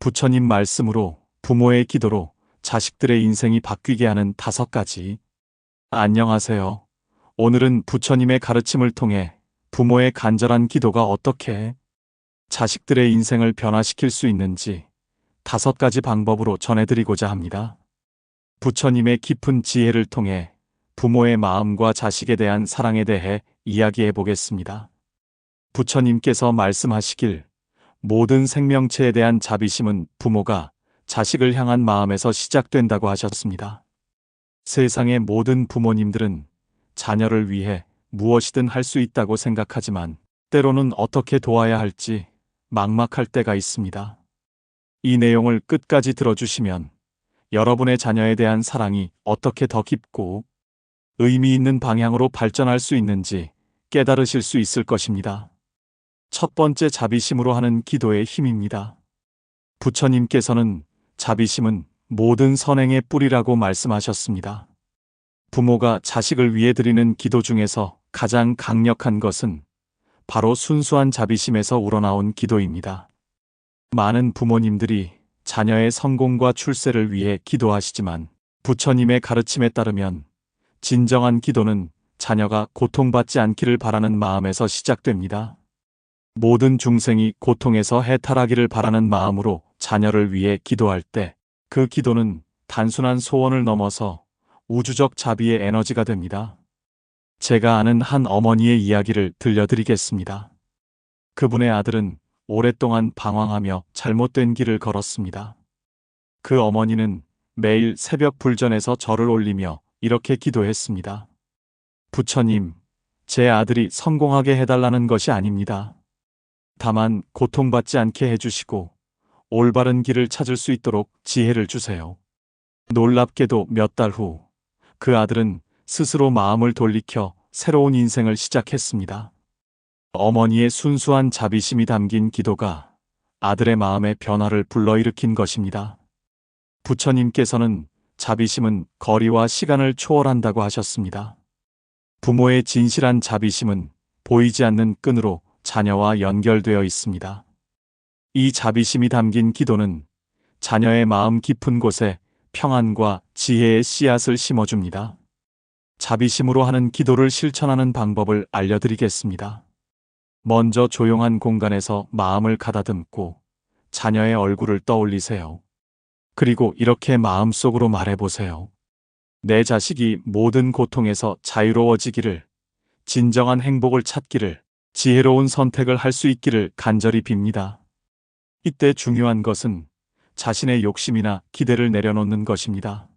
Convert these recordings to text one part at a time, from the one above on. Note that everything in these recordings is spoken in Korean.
부처님 말씀으로 부모의 기도로 자식들의 인생이 바뀌게 하는 다섯 가지. 안녕하세요. 오늘은 부처님의 가르침을 통해 부모의 간절한 기도가 어떻게 자식들의 인생을 변화시킬 수 있는지 다섯 가지 방법으로 전해드리고자 합니다. 부처님의 깊은 지혜를 통해 부모의 마음과 자식에 대한 사랑에 대해 이야기해 보겠습니다. 부처님께서 말씀하시길 모든 생명체에 대한 자비심은 부모가 자식을 향한 마음에서 시작된다고 하셨습니다. 세상의 모든 부모님들은 자녀를 위해 무엇이든 할 수 있다고 생각하지만 때로는 어떻게 도와야 할지 막막할 때가 있습니다. 이 내용을 끝까지 들어주시면 여러분의 자녀에 대한 사랑이 어떻게 더 깊고 의미 있는 방향으로 발전할 수 있는지 깨달으실 수 있을 것입니다. 첫 번째 자비심으로 하는 기도의 힘입니다. 부처님께서는 자비심은 모든 선행의 뿌리라고 말씀하셨습니다. 부모가 자식을 위해 드리는 기도 중에서 가장 강력한 것은 바로 순수한 자비심에서 우러나온 기도입니다. 많은 부모님들이 자녀의 성공과 출세를 위해 기도하시지만 부처님의 가르침에 따르면 진정한 기도는 자녀가 고통받지 않기를 바라는 마음에서 시작됩니다. 모든 중생이 고통에서 해탈하기를 바라는 마음으로 자녀를 위해 기도할 때 그 기도는 단순한 소원을 넘어서 우주적 자비의 에너지가 됩니다. 제가 아는 한 어머니의 이야기를 들려드리겠습니다. 그분의 아들은 오랫동안 방황하며 잘못된 길을 걸었습니다. 그 어머니는 매일 새벽 불전에서 절을 올리며 이렇게 기도했습니다. 부처님, 제 아들이 성공하게 해달라는 것이 아닙니다. 다만 고통받지 않게 해주시고 올바른 길을 찾을 수 있도록 지혜를 주세요. 놀랍게도 몇 달 후 그 아들은 스스로 마음을 돌이켜 새로운 인생을 시작했습니다. 어머니의 순수한 자비심이 담긴 기도가 아들의 마음의 변화를 불러일으킨 것입니다. 부처님께서는 자비심은 거리와 시간을 초월한다고 하셨습니다. 부모의 진실한 자비심은 보이지 않는 끈으로 자녀와 연결되어 있습니다. 이 자비심이 담긴 기도는 자녀의 마음 깊은 곳에 평안과 지혜의 씨앗을 심어줍니다. 자비심으로 하는 기도를 실천하는 방법을 알려드리겠습니다. 먼저 조용한 공간에서 마음을 가다듬고 자녀의 얼굴을 떠올리세요. 그리고 이렇게 마음속으로 말해보세요. 내 자식이 모든 고통에서 자유로워지기를, 진정한 행복을 찾기를, 지혜로운 선택을 할 수 있기를 간절히 빕니다. 이때 중요한 것은 자신의 욕심이나 기대를 내려놓는 것입니다.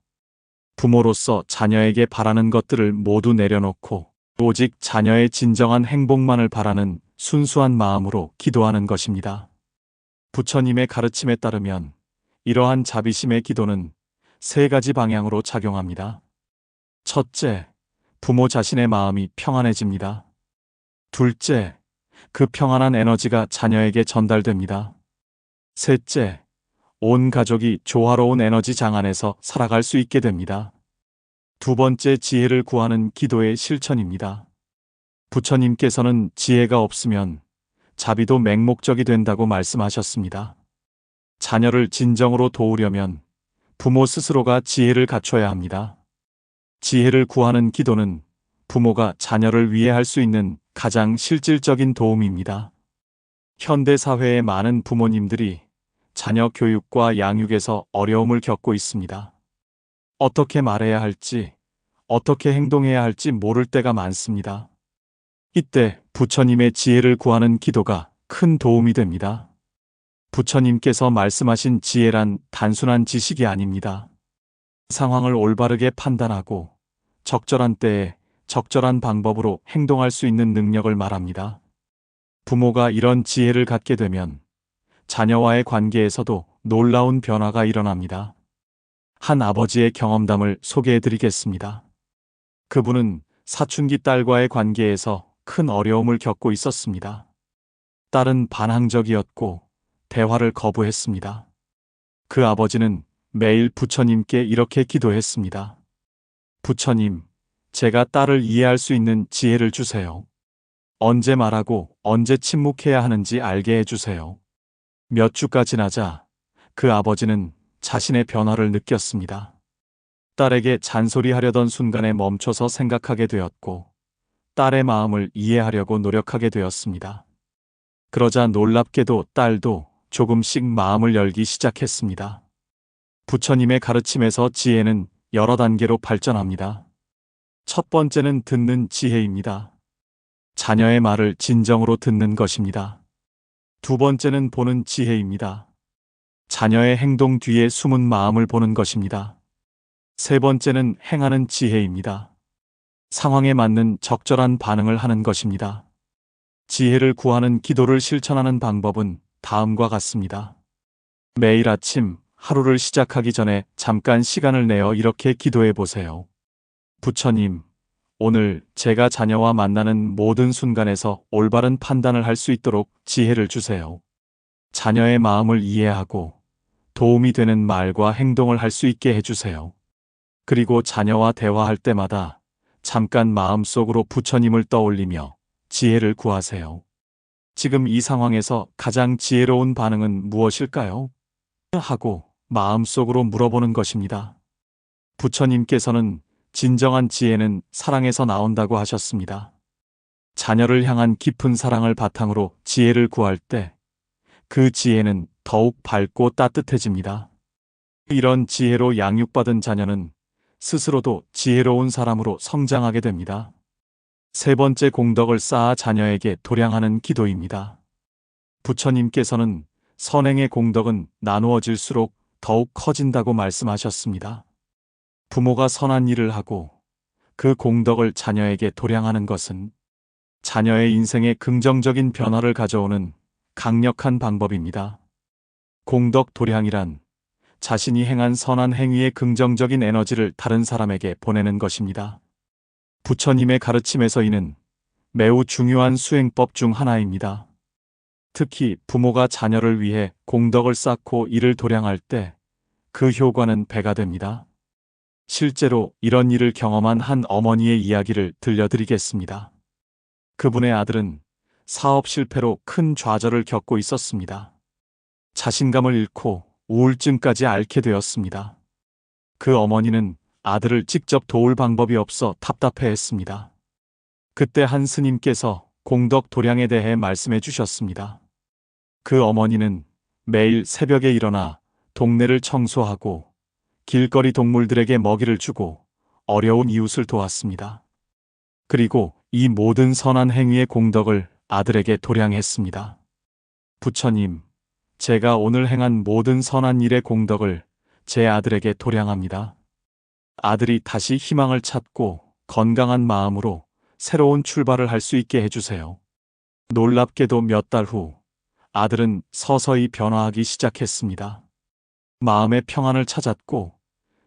부모로서 자녀에게 바라는 것들을 모두 내려놓고 오직 자녀의 진정한 행복만을 바라는 순수한 마음으로 기도하는 것입니다. 부처님의 가르침에 따르면 이러한 자비심의 기도는 세 가지 방향으로 작용합니다. 첫째, 부모 자신의 마음이 평안해집니다. 둘째, 그 평안한 에너지가 자녀에게 전달됩니다. 셋째, 온 가족이 조화로운 에너지 장 안에서 살아갈 수 있게 됩니다. 두 번째 지혜를 구하는 기도의 실천입니다. 부처님께서는 지혜가 없으면 자비도 맹목적이 된다고 말씀하셨습니다. 자녀를 진정으로 도우려면 부모 스스로가 지혜를 갖춰야 합니다. 지혜를 구하는 기도는 부모가 자녀를 위해 할 수 있는 가장 실질적인 도움입니다. 현대 사회의 많은 부모님들이 자녀 교육과 양육에서 어려움을 겪고 있습니다. 어떻게 말해야 할지, 어떻게 행동해야 할지 모를 때가 많습니다. 이때 부처님의 지혜를 구하는 기도가 큰 도움이 됩니다. 부처님께서 말씀하신 지혜란 단순한 지식이 아닙니다. 상황을 올바르게 판단하고 적절한 때에 적절한 방법으로 행동할 수 있는 능력을 말합니다. 부모가 이런 지혜를 갖게 되면 자녀와의 관계에서도 놀라운 변화가 일어납니다. 한 아버지의 경험담을 소개해 드리겠습니다. 그분은 사춘기 딸과의 관계에서 큰 어려움을 겪고 있었습니다. 딸은 반항적이었고 대화를 거부했습니다. 그 아버지는 매일 부처님께 이렇게 기도했습니다. 부처님, 제가 딸을 이해할 수 있는 지혜를 주세요. 언제 말하고 언제 침묵해야 하는지 알게 해주세요. 몇 주가 지나자 그 아버지는 자신의 변화를 느꼈습니다. 딸에게 잔소리하려던 순간에 멈춰서 생각하게 되었고, 딸의 마음을 이해하려고 노력하게 되었습니다. 그러자 놀랍게도 딸도 조금씩 마음을 열기 시작했습니다. 부처님의 가르침에서 지혜는 여러 단계로 발전합니다. 첫 번째는 듣는 지혜입니다. 자녀의 말을 진정으로 듣는 것입니다. 두 번째는 보는 지혜입니다. 자녀의 행동 뒤에 숨은 마음을 보는 것입니다. 세 번째는 행하는 지혜입니다. 상황에 맞는 적절한 반응을 하는 것입니다. 지혜를 구하는 기도를 실천하는 방법은 다음과 같습니다. 매일 아침 하루를 시작하기 전에 잠깐 시간을 내어 이렇게 기도해 보세요. 부처님, 오늘 제가 자녀와 만나는 모든 순간에서 올바른 판단을 할 수 있도록 지혜를 주세요. 자녀의 마음을 이해하고 도움이 되는 말과 행동을 할 수 있게 해주세요. 그리고 자녀와 대화할 때마다 잠깐 마음속으로 부처님을 떠올리며 지혜를 구하세요. 지금 이 상황에서 가장 지혜로운 반응은 무엇일까요? 하고 마음속으로 물어보는 것입니다. 부처님께서는 진정한 지혜는 사랑에서 나온다고 하셨습니다. 자녀를 향한 깊은 사랑을 바탕으로 지혜를 구할 때 그 지혜는 더욱 밝고 따뜻해집니다. 이런 지혜로 양육받은 자녀는 스스로도 지혜로운 사람으로 성장하게 됩니다. 세 번째 공덕을 쌓아 자녀에게 도량하는 기도입니다. 부처님께서는 선행의 공덕은 나누어질수록 더욱 커진다고 말씀하셨습니다. 부모가 선한 일을 하고 그 공덕을 자녀에게 도량하는 것은 자녀의 인생에 긍정적인 변화를 가져오는 강력한 방법입니다. 공덕 도량이란 자신이 행한 선한 행위의 긍정적인 에너지를 다른 사람에게 보내는 것입니다. 부처님의 가르침에서 이는 매우 중요한 수행법 중 하나입니다. 특히 부모가 자녀를 위해 공덕을 쌓고 이를 도량할 때 그 효과는 배가 됩니다. 실제로 이런 일을 경험한 한 어머니의 이야기를 들려드리겠습니다. 그분의 아들은 사업 실패로 큰 좌절을 겪고 있었습니다. 자신감을 잃고 우울증까지 앓게 되었습니다. 그 어머니는 아들을 직접 도울 방법이 없어 답답해 했습니다. 그때 한 스님께서 공덕 도량에 대해 말씀해 주셨습니다. 그 어머니는 매일 새벽에 일어나 동네를 청소하고 길거리 동물들에게 먹이를 주고 어려운 이웃을 도왔습니다. 그리고 이 모든 선한 행위의 공덕을 아들에게 도량했습니다. 부처님, 제가 오늘 행한 모든 선한 일의 공덕을 제 아들에게 도량합니다. 아들이 다시 희망을 찾고 건강한 마음으로 새로운 출발을 할 수 있게 해주세요. 놀랍게도 몇 달 후 아들은 서서히 변화하기 시작했습니다. 마음의 평안을 찾았고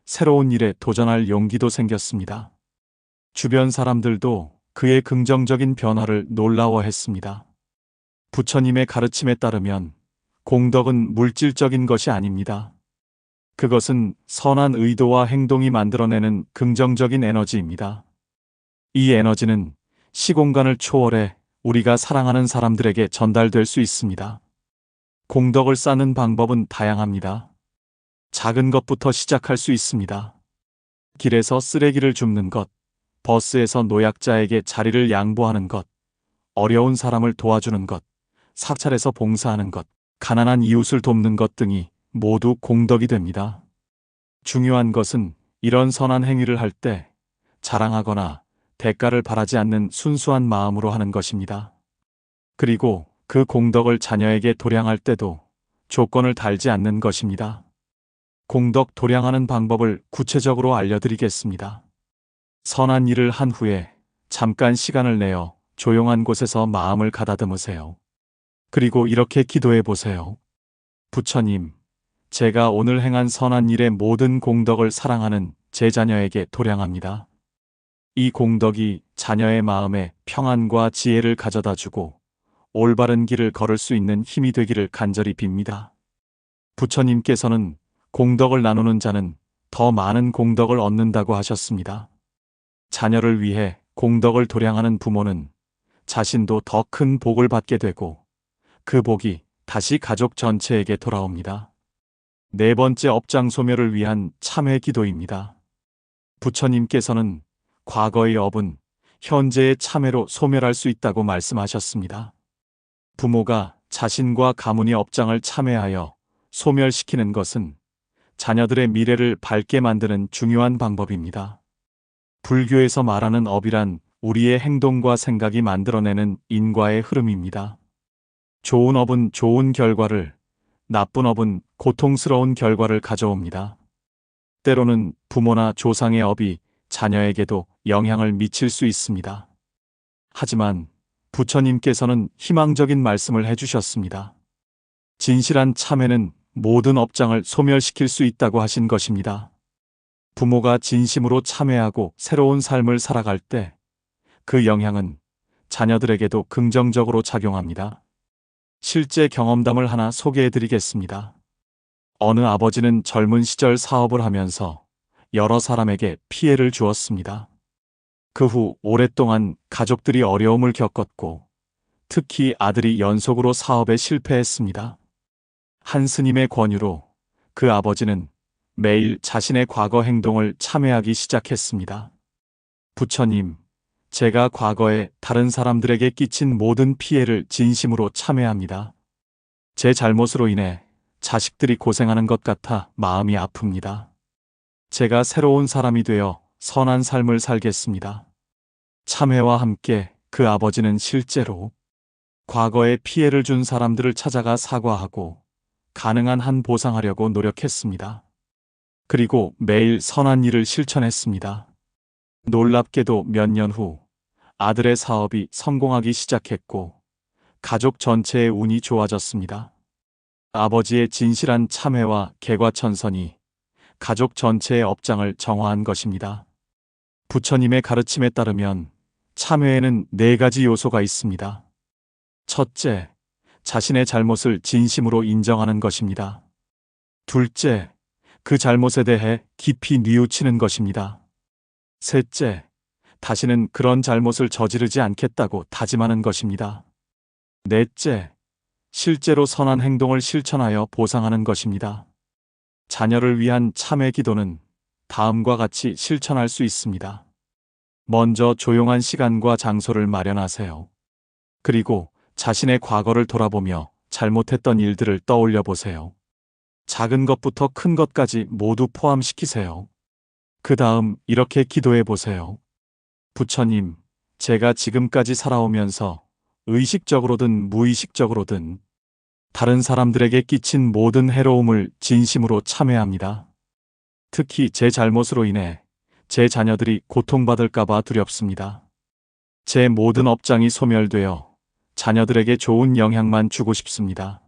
새로운 일에 도전할 용기도 생겼습니다. 주변 사람들도 그의 긍정적인 변화를 놀라워했습니다. 부처님의 가르침에 따르면 공덕은 물질적인 것이 아닙니다. 그것은 선한 의도와 행동이 만들어내는 긍정적인 에너지입니다. 이 에너지는 시공간을 초월해 우리가 사랑하는 사람들에게 전달될 수 있습니다. 공덕을 쌓는 방법은 다양합니다. 작은 것부터 시작할 수 있습니다. 길에서 쓰레기를 줍는 것, 버스에서 노약자에게 자리를 양보하는 것, 어려운 사람을 도와주는 것, 사찰에서 봉사하는 것, 가난한 이웃을 돕는 것 등이 모두 공덕이 됩니다. 중요한 것은 이런 선한 행위를 할 때 자랑하거나 대가를 바라지 않는 순수한 마음으로 하는 것입니다. 그리고 그 공덕을 자녀에게 도량할 때도 조건을 달지 않는 것입니다. 공덕 도량하는 방법을 구체적으로 알려드리겠습니다. 선한 일을 한 후에 잠깐 시간을 내어 조용한 곳에서 마음을 가다듬으세요. 그리고 이렇게 기도해 보세요. 부처님, 제가 오늘 행한 선한 일의 모든 공덕을 사랑하는 제 자녀에게 도량합니다. 이 공덕이 자녀의 마음에 평안과 지혜를 가져다 주고 올바른 길을 걸을 수 있는 힘이 되기를 간절히 빕니다. 부처님께서는 공덕을 나누는 자는 더 많은 공덕을 얻는다고 하셨습니다. 자녀를 위해 공덕을 도량하는 부모는 자신도 더 큰 복을 받게 되고 그 복이 다시 가족 전체에게 돌아옵니다. 네 번째 업장 소멸을 위한 참회 기도입니다. 부처님께서는 과거의 업은 현재의 참회로 소멸할 수 있다고 말씀하셨습니다. 부모가 자신과 가문의 업장을 참회하여 소멸시키는 것은 자녀들의 미래를 밝게 만드는 중요한 방법입니다. 불교에서 말하는 업이란 우리의 행동과 생각이 만들어내는 인과의 흐름입니다. 좋은 업은 좋은 결과를, 나쁜 업은 고통스러운 결과를 가져옵니다. 때로는 부모나 조상의 업이 자녀에게도 영향을 미칠 수 있습니다. 하지만 부처님께서는 희망적인 말씀을 해주셨습니다. 진실한 참회는 모든 업장을 소멸시킬 수 있다고 하신 것입니다. 부모가 진심으로 참회하고 새로운 삶을 살아갈 때 그 영향은 자녀들에게도 긍정적으로 작용합니다. 실제 경험담을 하나 소개해 드리겠습니다. 어느 아버지는 젊은 시절 사업을 하면서 여러 사람에게 피해를 주었습니다. 그 후 오랫동안 가족들이 어려움을 겪었고 특히 아들이 연속으로 사업에 실패했습니다. 한 스님의 권유로 그 아버지는 매일 자신의 과거 행동을 참회하기 시작했습니다. 부처님, 제가 과거에 다른 사람들에게 끼친 모든 피해를 진심으로 참회합니다. 제 잘못으로 인해 자식들이 고생하는 것 같아 마음이 아픕니다. 제가 새로운 사람이 되어 선한 삶을 살겠습니다. 참회와 함께 그 아버지는 실제로 과거에 피해를 준 사람들을 찾아가 사과하고 가능한 한 보상하려고 노력했습니다. 그리고 매일 선한 일을 실천했습니다. 놀랍게도 몇 년 후 아들의 사업이 성공하기 시작했고 가족 전체의 운이 좋아졌습니다. 아버지의 진실한 참회와 개과천선이 가족 전체의 업장을 정화한 것입니다. 부처님의 가르침에 따르면 참회에는 네 가지 요소가 있습니다. 첫째, 자신의 잘못을 진심으로 인정하는 것입니다. 둘째, 그 잘못에 대해 깊이 뉘우치는 것입니다. 셋째, 다시는 그런 잘못을 저지르지 않겠다고 다짐하는 것입니다. 넷째, 실제로 선한 행동을 실천하여 보상하는 것입니다. 자녀를 위한 참회 기도는 다음과 같이 실천할 수 있습니다. 먼저 조용한 시간과 장소를 마련하세요. 그리고 자신의 과거를 돌아보며 잘못했던 일들을 떠올려 보세요. 작은 것부터 큰 것까지 모두 포함시키세요. 그 다음 이렇게 기도해 보세요. 부처님, 제가 지금까지 살아오면서 의식적으로든 무의식적으로든 다른 사람들에게 끼친 모든 해로움을 진심으로 참회합니다. 특히 제 잘못으로 인해 제 자녀들이 고통받을까봐 두렵습니다. 제 모든 업장이 소멸되어 자녀들에게 좋은 영향만 주고 싶습니다.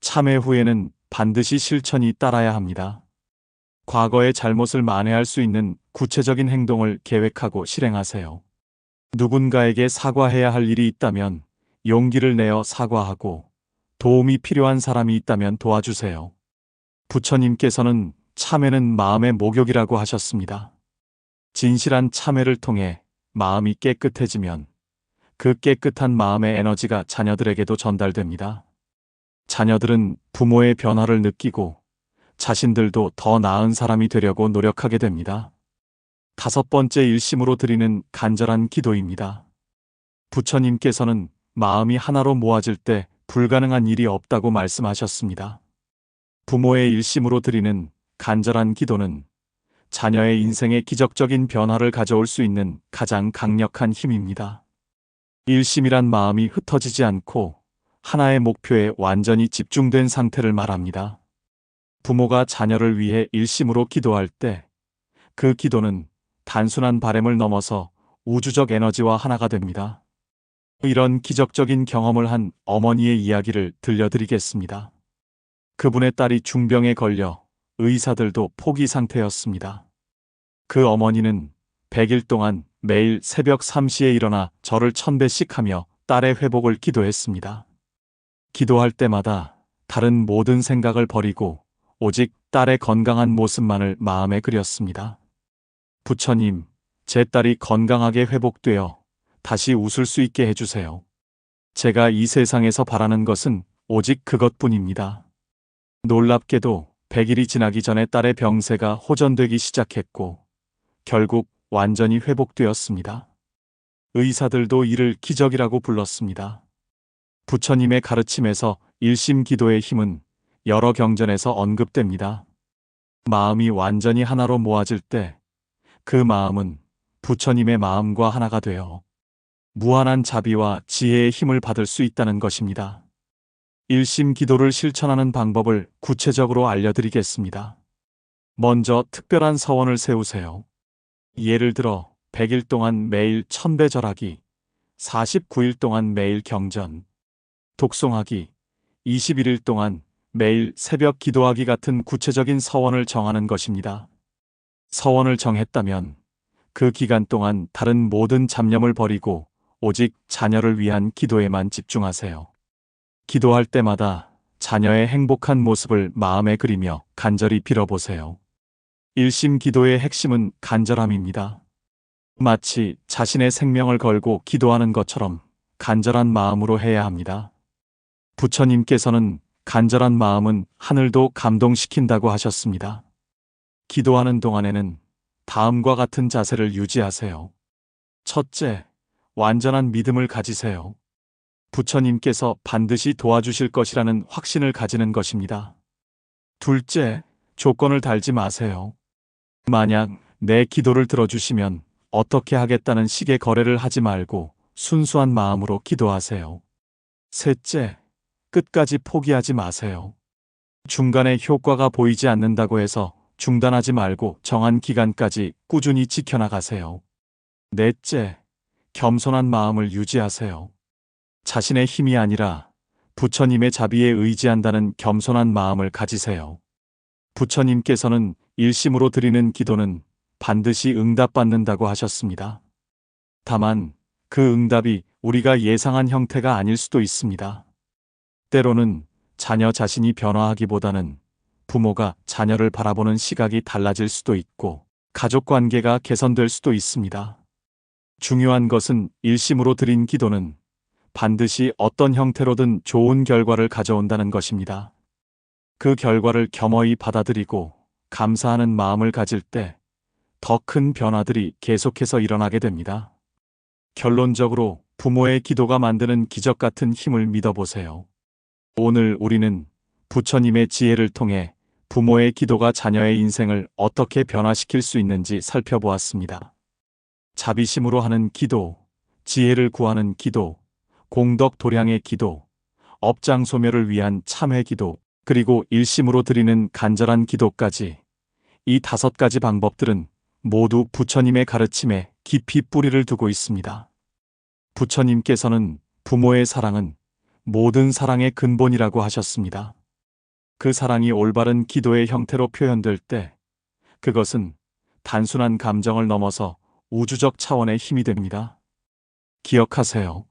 참회 후에는 반드시 실천이 따라야 합니다. 과거의 잘못을 만회할 수 있는 구체적인 행동을 계획하고 실행하세요. 누군가에게 사과해야 할 일이 있다면 용기를 내어 사과하고 도움이 필요한 사람이 있다면 도와주세요. 부처님께서는 참회는 마음의 목욕이라고 하셨습니다. 진실한 참회를 통해 마음이 깨끗해지면 그 깨끗한 마음의 에너지가 자녀들에게도 전달됩니다. 자녀들은 부모의 변화를 느끼고 자신들도 더 나은 사람이 되려고 노력하게 됩니다. 다섯 번째 일심으로 드리는 간절한 기도입니다. 부처님께서는 마음이 하나로 모아질 때 불가능한 일이 없다고 말씀하셨습니다. 부모의 일심으로 드리는 간절한 기도는 자녀의 인생에 기적적인 변화를 가져올 수 있는 가장 강력한 힘입니다. 일심이란 마음이 흩어지지 않고 하나의 목표에 완전히 집중된 상태를 말합니다. 부모가 자녀를 위해 일심으로 기도할 때 그 기도는 단순한 바램을 넘어서 우주적 에너지와 하나가 됩니다. 이런 기적적인 경험을 한 어머니의 이야기를 들려드리겠습니다. 그분의 딸이 중병에 걸려 의사들도 포기 상태였습니다. 그 어머니는 100일 동안 매일 새벽 3시에 일어나 절을 천배씩 하며 딸의 회복을 기도했습니다. 기도할 때마다 다른 모든 생각을 버리고 오직 딸의 건강한 모습만을 마음에 그렸습니다. 부처님, 제 딸이 건강하게 회복되어 다시 웃을 수 있게 해주세요. 제가 이 세상에서 바라는 것은 오직 그것뿐입니다. 놀랍게도 100일이 지나기 전에 딸의 병세가 호전되기 시작했고, 결국 완전히 회복되었습니다. 의사들도 이를 기적이라고 불렀습니다. 부처님의 가르침에서 일심 기도의 힘은 여러 경전에서 언급됩니다. 마음이 완전히 하나로 모아질 때 그 마음은 부처님의 마음과 하나가 되어 무한한 자비와 지혜의 힘을 받을 수 있다는 것입니다. 일심 기도를 실천하는 방법을 구체적으로 알려드리겠습니다. 먼저 특별한 서원을 세우세요. 예를 들어 100일 동안 매일 천배 절하기, 49일 동안 매일 경전, 독송하기, 21일 동안 매일 새벽 기도하기 같은 구체적인 서원을 정하는 것입니다. 서원을 정했다면 그 기간 동안 다른 모든 잡념을 버리고 오직 자녀를 위한 기도에만 집중하세요. 기도할 때마다 자녀의 행복한 모습을 마음에 그리며 간절히 빌어보세요. 일심 기도의 핵심은 간절함입니다. 마치 자신의 생명을 걸고 기도하는 것처럼 간절한 마음으로 해야 합니다. 부처님께서는 간절한 마음은 하늘도 감동시킨다고 하셨습니다. 기도하는 동안에는 다음과 같은 자세를 유지하세요. 첫째, 완전한 믿음을 가지세요. 부처님께서 반드시 도와주실 것이라는 확신을 가지는 것입니다. 둘째, 조건을 달지 마세요. 만약 내 기도를 들어주시면 어떻게 하겠다는 식의 거래를 하지 말고 순수한 마음으로 기도하세요. 셋째, 끝까지 포기하지 마세요. 중간에 효과가 보이지 않는다고 해서 중단하지 말고 정한 기간까지 꾸준히 지켜나가세요. 넷째, 겸손한 마음을 유지하세요. 자신의 힘이 아니라 부처님의 자비에 의지한다는 겸손한 마음을 가지세요. 부처님께서는 일심으로 드리는 기도는 반드시 응답받는다고 하셨습니다. 다만 그 응답이 우리가 예상한 형태가 아닐 수도 있습니다. 때로는 자녀 자신이 변화하기보다는 부모가 자녀를 바라보는 시각이 달라질 수도 있고 가족 관계가 개선될 수도 있습니다. 중요한 것은 일심으로 드린 기도는 반드시 어떤 형태로든 좋은 결과를 가져온다는 것입니다. 그 결과를 겸허히 받아들이고 감사하는 마음을 가질 때 더 큰 변화들이 계속해서 일어나게 됩니다. 결론적으로 부모의 기도가 만드는 기적 같은 힘을 믿어보세요. 오늘 우리는 부처님의 지혜를 통해 부모의 기도가 자녀의 인생을 어떻게 변화시킬 수 있는지 살펴보았습니다. 자비심으로 하는 기도, 지혜를 구하는 기도, 공덕 도량의 기도, 업장 소멸을 위한 참회 기도, 그리고 일심으로 드리는 간절한 기도까지 이 다섯 가지 방법들은 모두 부처님의 가르침에 깊이 뿌리를 두고 있습니다. 부처님께서는 부모의 사랑은 모든 사랑의 근본이라고 하셨습니다. 그 사랑이 올바른 기도의 형태로 표현될 때 그것은 단순한 감정을 넘어서 우주적 차원의 힘이 됩니다. 기억하세요.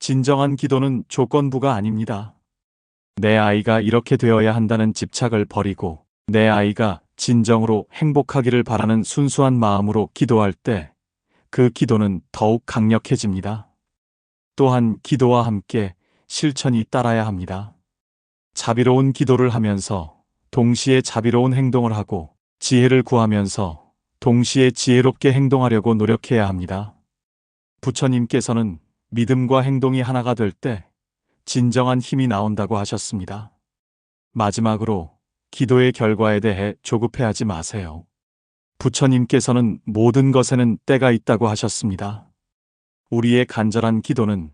진정한 기도는 조건부가 아닙니다. 내 아이가 이렇게 되어야 한다는 집착을 버리고 내 아이가 진정으로 행복하기를 바라는 순수한 마음으로 기도할 때 그 기도는 더욱 강력해집니다. 또한 기도와 함께 실천이 따라야 합니다. 자비로운 기도를 하면서 동시에 자비로운 행동을 하고 지혜를 구하면서 동시에 지혜롭게 행동하려고 노력해야 합니다. 부처님께서는 믿음과 행동이 하나가 될 때 진정한 힘이 나온다고 하셨습니다. 마지막으로 기도의 결과에 대해 조급해하지 마세요. 부처님께서는 모든 것에는 때가 있다고 하셨습니다. 우리의 간절한 기도는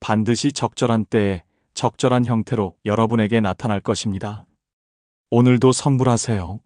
반드시 적절한 때에 적절한 형태로 여러분에게 나타날 것입니다. 오늘도 선불하세요.